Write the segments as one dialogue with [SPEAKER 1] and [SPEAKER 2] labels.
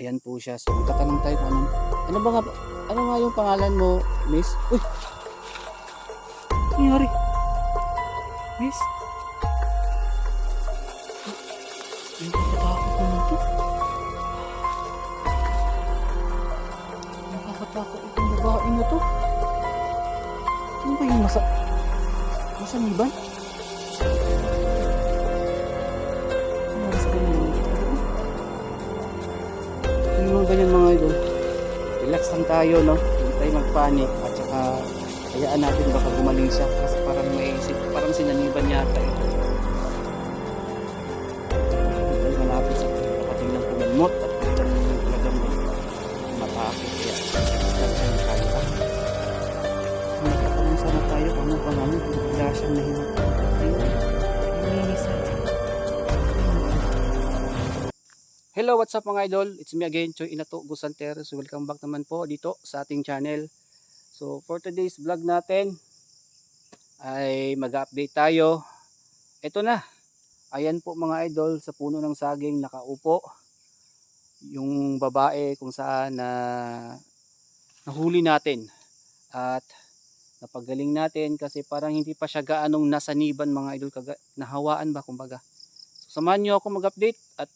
[SPEAKER 1] Ayan po siya. So, magtatanong tayo kung ano ba nga, ano nga yung pangalan mo, miss? Uy! Nangyari? Miss? Yung nakakatakot naman to. Nakakatakot itong babae na to. Ano ba yung masa... Masaniban? Ano tayo, no? Hindi tayo magpanik at saka hayaan natin baka gumaling siya kasi parang may parang sinaniban yata ito. Hindi tayo malapit sa kapating ng kumamot at talagang talagang matake kaya tayo. ha? Magkakalong sana tayo kung ano pa namin kung bigla siyang nahimatay. Hello, what's up mga idol? It's me again, Choy Inato Gusanteros. Welcome back naman po dito sa ating channel. So, for today's vlog natin ay mag-update tayo. Ito na. Ayan po mga idol sa puno ng saging nakaupo. Yung babae kung saan na nahuli natin. At napagaling natin kasi parang hindi pa siya gaanong nasaniban mga idol. Kaga, nahawaan ba kumbaga. So, samahan nyo ako mag-update at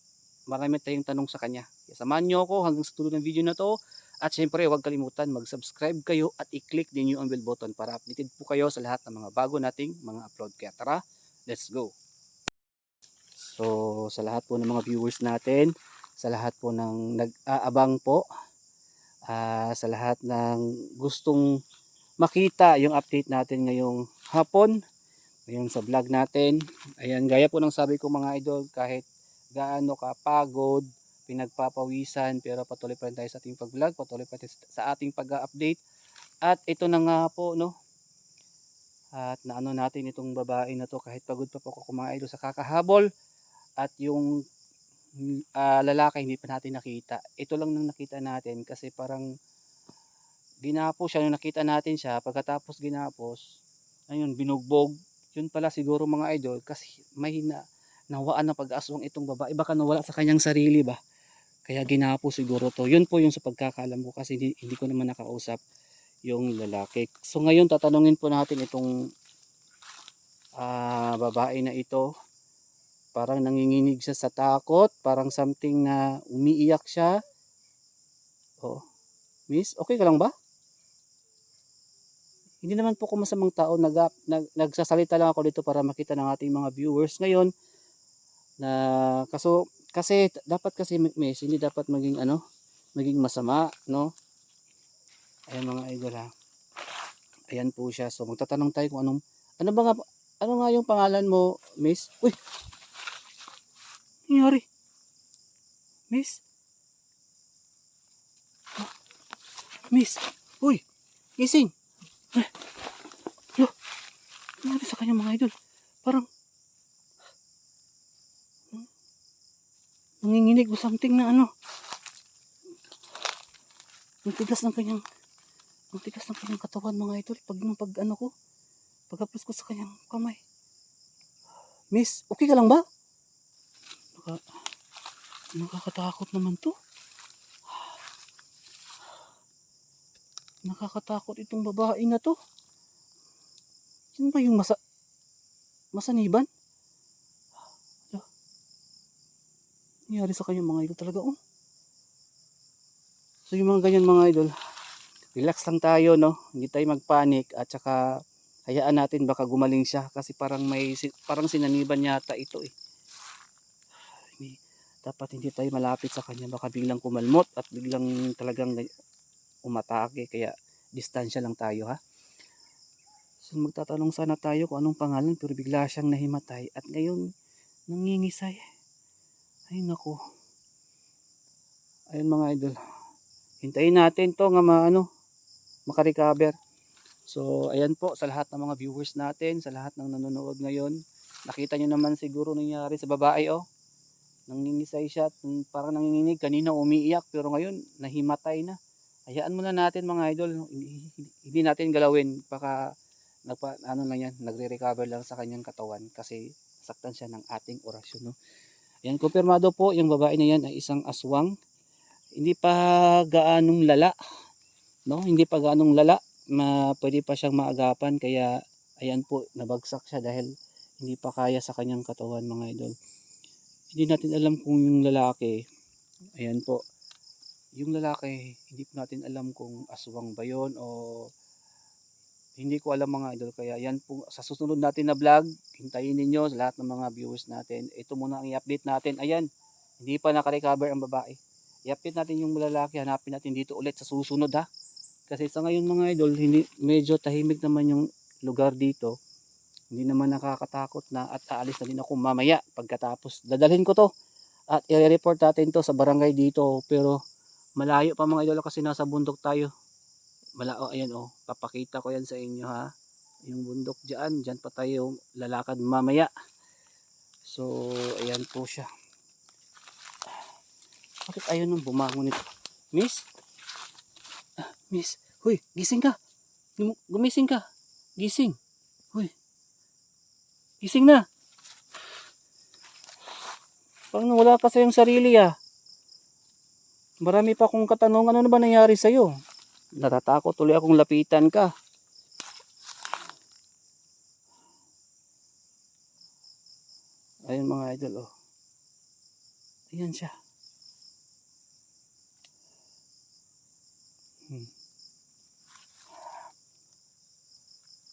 [SPEAKER 1] marami tayong tanong sa kanya. Samahan nyo ako hanggang sa tuloy ng video na to. At syempre huwag kalimutan mag-subscribe kayo at i-click din yung bell button para updated po kayo sa lahat ng mga bago nating mga upload. Kaya tara, let's go! So sa lahat po ng mga viewers natin, sa lahat po ng nag-aabang po, ah, sa lahat ng gustong makita yung update natin ngayong hapon, ngayon sa vlog natin. Ayan, gaya po ng sabi ko mga idol, kahit gaano kapagod, pinagpapawisan, pero patuloy pa rin tayo sa ating pag-vlog, patuloy pa rin sa ating pag-update. At ito na nga po, no, at naano natin itong babae na to kahit pagod pa po ako mga idol sa kakahabol at yung ah, lalaki hindi pa natin nakita. Ito lang nang nakita natin kasi parang ginapo siya nung nakita natin siya pagkatapos ginapos ayun binugbog yun pala siguro mga idol kasi may na, nawaan na pag-aswang itong babae. Baka nawala sa kanyang sarili ba? Kaya ginapo siguro to. Yun po yung sa pagkakalam ko kasi hindi, hindi ko naman nakausap yung lalaki. So ngayon tatanungin po natin itong ah, babae na ito. Parang nanginginig siya sa takot. Parang something na umiiyak siya. Oh miss okay ka lang ba? Hindi naman po ako masamang tao. Nag, nag, nagsasalita lang ako dito para makita ng ating mga viewers. Ngayon na kaso kasi dapat kasi miss hindi dapat maging ano maging masama no? Ayan mga idol ha. Ayan po siya. So magtatanong tayo kung anong ano ba nga ano nga yung pangalan mo miss? Uy! Nangyari. Miss? Miss? Uy! Gising! Eh, lo! Nangyari sa kanya mga idol. Parang nanginginig o something na ano. Ang tigas ng kanyang ang tigas ng kanyang katawan mga idol. Pag nung pag ano ko pagkapos ko sa kanyang kamay. Miss okay ka lang ba? Naka, nakakatakot naman to. Nakakatakot itong babae na to. Yun ba yung masa masaniban nangyari sa kanyang mga idol talaga oh So yung mga ganyan mga idol, relax lang tayo no, hindi tayo magpanik at saka hayaan natin baka gumaling siya kasi parang may parang sinaniban yata ito eh. Dapat hindi tayo malapit sa kanya baka biglang kumalmot at biglang talagang umatake kaya distansya lang tayo ha. So magtatanong sana tayo kung anong pangalan pero bigla siyang nahimatay at ngayon nangingisay. Ay nako. Ayun mga idol. Hintayin natin to nga maano makarecover. So ayan po sa lahat ng mga viewers natin sa lahat ng nanonood ngayon nakita nyo naman siguro nangyari sa babae oh. Nangingisay siya parang nanginginig kanina umiiyak pero ngayon nahimatay na. Hayaan muna natin mga idol. Hindi natin galawin. Baka nagpa, ano lang yan nagre-recover lang sa kanyang katawan kasi saktan siya ng ating orasyon no Ayan, kumpirmado po yung babae na yan ay isang aswang hindi pa gaanong lala. No, hindi pa gaanong lala. Ma, pwede pa siyang maagapan kaya ayan po nabagsak siya dahil hindi pa kaya sa kanyang katawan mga idol. Hindi natin alam kung yung lalaki ayan po yung lalaki hindi po natin alam kung aswang ba yun o hindi ko alam mga idol kaya yan po sa susunod natin na vlog hintayin ninyo lahat ng mga viewers natin. Ito muna ang i-update natin. Ayan hindi pa nakarecover ang babae. I-update natin yung lalaki hanapin natin dito ulit sa susunod ha? Kasi sa ngayon mga idol hindi, medyo tahimik naman yung lugar dito. Hindi naman nakakatakot na at aalis na din ako mamaya pagkatapos. Dadalhin ko to at i-report natin to sa barangay dito pero malayo pa mga idol kasi nasa bundok tayo Mala, oh, ayan oh, papakita ko yan sa inyo ha. Yung bundok diyan, diyan pa tayo lalakad mamaya. So, ayan po siya. Bakit ayaw nang bumangon ito? Miss? Ah, miss, huy, gising ka. Gum- Gumising ka. Gising. Huy. Gising na. Parang wala ka sa iyong sarili ah. Marami pa akong katanungan. Ano na ba nangyari sa'yo? Natatakot tuloy akong lapitan ka. Ayun mga idol oh. Ayan siya. Hmm.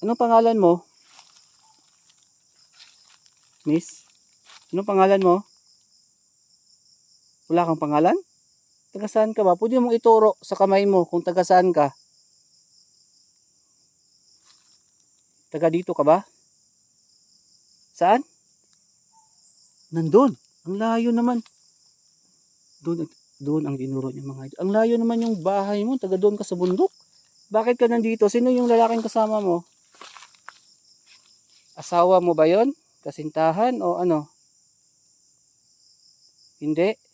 [SPEAKER 1] Anong pangalan mo? Miss? Anong pangalan mo? Wala kang pangalan? Taga saan ka ba? Pwede mong ituro sa kamay mo kung taga saan ka. Taga dito ka ba? Saan? Nandun. Ang layo naman. Doon, doon ang dinuro niya mga idol. Ang layo naman yung bahay mo. Taga doon ka sa bundok. Bakit ka nandito? Sino yung lalaking kasama mo? Asawa mo ba yon? Kasintahan o ano? Hindi.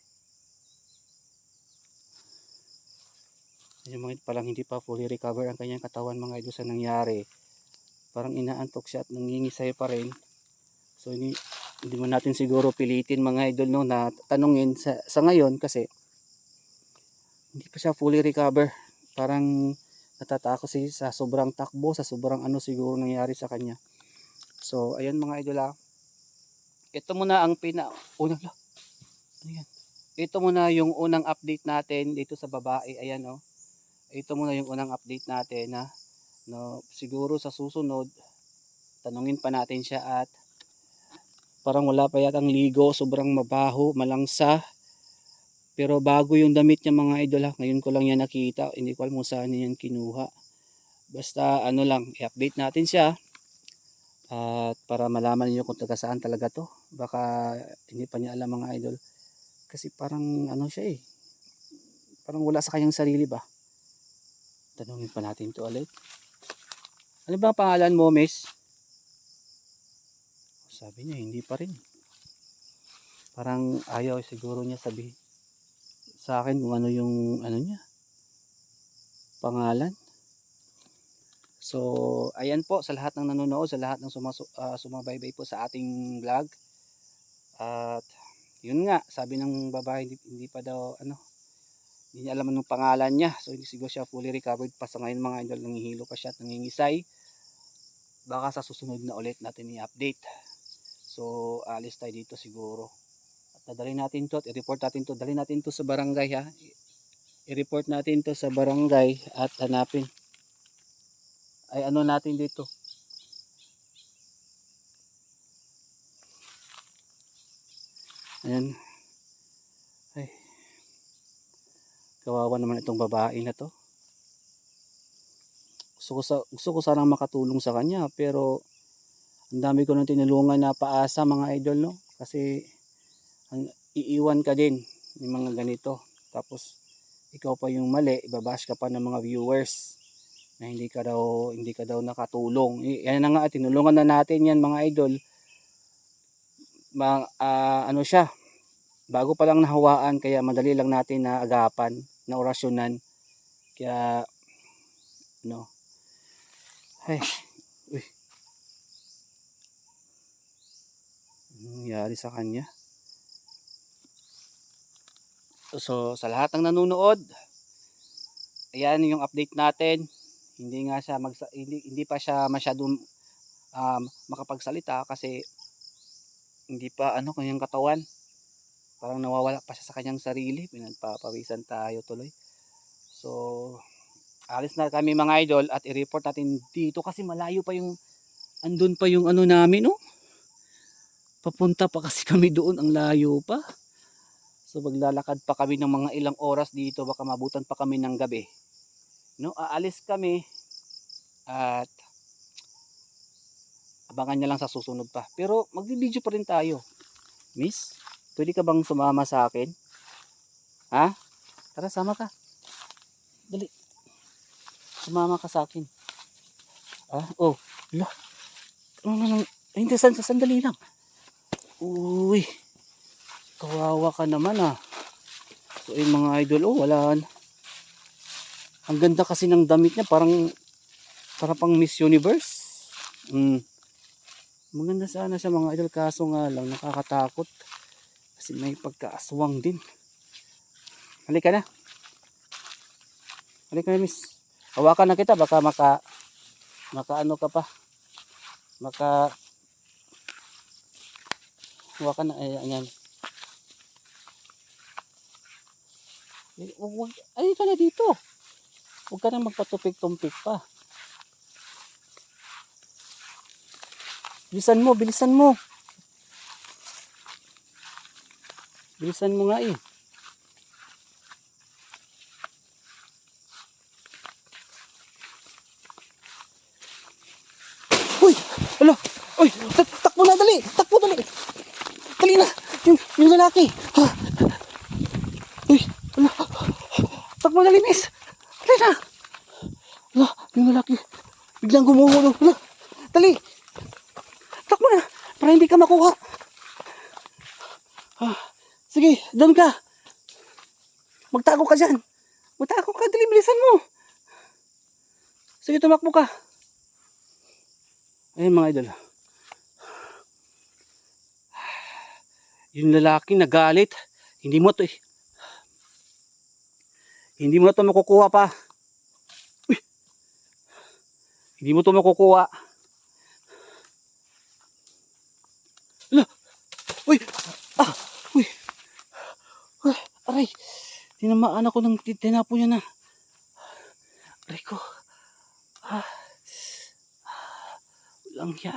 [SPEAKER 1] Yung mga palang hindi pa fully recover ang kanyang katawan mga idol sa nangyari. Parang inaantok siya at nangingisay pa rin. So hindi, hindi man natin siguro pilitin mga idol no na tanungin sa, sa ngayon kasi hindi pa siya fully recover. Parang natatakot siya sa sobrang takbo sa sobrang ano siguro nangyari sa kanya. So ayan mga idol ah. Ito muna ang pina unang ano yan ito muna yung unang update natin dito sa babae. Ayan oh ito muna yung unang update natin na no, siguro sa susunod tanungin pa natin siya at parang wala pa yatang ligo sobrang mabaho malangsa. Pero bago yung damit niya mga idol ha ngayon ko lang yan nakita. Hindi ko alam kung saan niya yan kinuha. Basta ano lang i-update natin siya at para malaman niyo kung taga saan talaga to. Baka hindi pa niya alam mga idol. Kasi parang ano siya eh. Parang wala sa kanyang sarili ba Tanungin pa natin to ulit. Ano ba ang pangalan mo, miss? Sabi niya, hindi pa rin. Parang ayaw siguro niya sabi sa akin kung ano yung ano niya. Pangalan. So, ayan po sa lahat ng nanonood, sa lahat ng sumasu, uh, sumabaybay po sa ating vlog. At yun nga, sabi ng babae hindi, hindi pa daw ano, hindi niya alam anong pangalan niya. So hindi siguro siya fully recovered pa sa ngayon mga idol. Nangihilo pa siya at nangingisay. Baka sa susunod na ulit natin i-update. So alis tayo dito siguro. At dadalhin natin to at i-report natin to. Dalhin natin to sa barangay ha? I-report natin to sa barangay at hanapin. Ay ano natin dito? Ayan ay Kawawa naman itong babae na to. Gusto ko, sa, gusto ko sanang makatulong sa kanya pero ang dami ko nang tinulungan na paasa mga idol no. Kasi ang, iiwan ka din ng mga ganito. Tapos ikaw pa yung mali, ibabash ka pa ng mga viewers na hindi ka daw hindi ka daw nakatulong. Yan na nga tinulungan na natin yan mga idol. Mga, uh, ano siya, bago pa lang nahawaan kaya madali lang natin na agapan na orasyonan kaya no ay uy nangyari sa kanya So sa lahat ng nanonood, ayan yung update natin. Hindi nga siya magsa hindi, hindi pa siya masyadong um, makapagsalita kasi hindi pa ano kanyang katawan. Parang nawawala pa siya sa kanyang sarili. Pinagpapawisan tayo tuloy. So alis na kami mga idol at i-report natin dito kasi malayo pa yung andun pa yung ano namin no. Papunta pa kasi kami doon ang layo pa. So maglalakad pa kami ng mga ilang oras dito baka mabutan pa kami ng gabi. No, aalis kami at abangan niya lang sa susunod pa. Pero magbi-video pa rin tayo. Miss, pwede ka bang sumama sa akin? Ha? Tara, sama ka. Dali. Sumama ka sa akin. Ah, oh. Ala. Ano na lang. Ay, hindi, san, sandali lang. Uy. Kawawa ka naman ah. So, yung mga idol, oh, wala. Ang ganda kasi ng damit niya, parang, parang pang Miss Universe. Mm. Maganda sana siya mga idol, kaso nga lang, nakakatakot. Kasi may pagkaaswang din. Halika na. Halika na, miss. Hawakan na kita, baka maka, maka ano ka pa. Maka, hawakan na, ay, ayan. Eh, Wag, wag, ay ka na dito. Huwag ka na magpatupik-tumpik pa. Bilisan mo, bilisan mo. Bilisan mo nga eh. Uy! Ala! Uy! Tak takbo na, dali! Takbo, dali! Dali na! Yung, yung lalaki! Uy! Ala! Takbo, dali, miss! Dali na! Ala! Yung lalaki! Biglang gumuhulong! Ala! Dali! Takbo na! Para hindi ka makuha! Ah, sige, doon ka! Magtago ka dyan! Magtago ka! Dali, bilisan mo! Sige, tumakbo ka! Ayun mga idol. Yung lalaki nagalit. Hindi mo to eh. Hindi mo na to makukuha pa. Uy! Hindi mo to makukuha. Ala! Uy! Ah! Aray! Tinamaan ako ng tinapo niya na. Aray ko. Ah! Walang ya.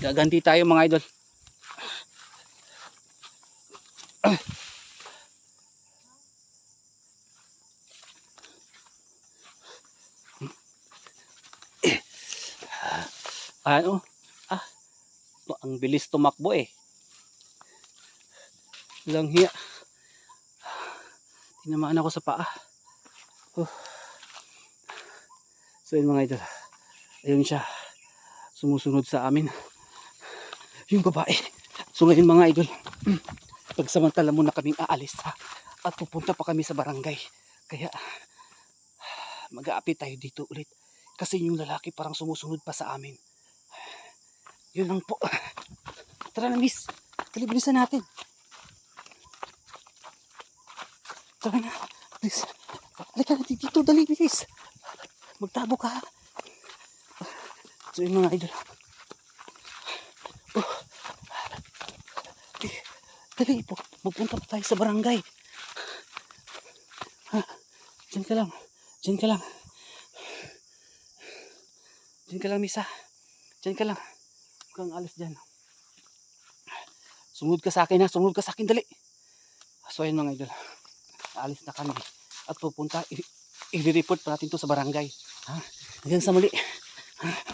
[SPEAKER 1] Gaganti tayo mga idol. Ano? Ang bilis tumakbo eh. Walang hiya. Tinamaan ako sa paa. Oh. So yun mga idol. Ayun siya. Sumusunod sa amin. Yung babae. So ngayon mga idol. Pagsamantala muna kaming aalis ha. At pupunta pa kami sa barangay. Kaya mag-aapi tayo dito ulit. Kasi yung lalaki parang sumusunod pa sa amin. Yun lang po. Tara na miss. Dali bilisan natin. Tara na. Please. Halika natin dito. Dali bilis. Magtabo ka. So yun mga idol. Oh. Dali po. Magpunta pa tayo sa barangay. Ha? Diyan ka lang. Diyan ka lang. Diyan ka lang, Misa. Diyan ka lang. Kang alis dyan. Sumunod ka sa akin ha. Sumunod ka sa akin. Dali. So ayun mga idol. Alis na kami. At pupunta. I-report pa natin to sa barangay. Ha? Hanggang sa muli. Ha?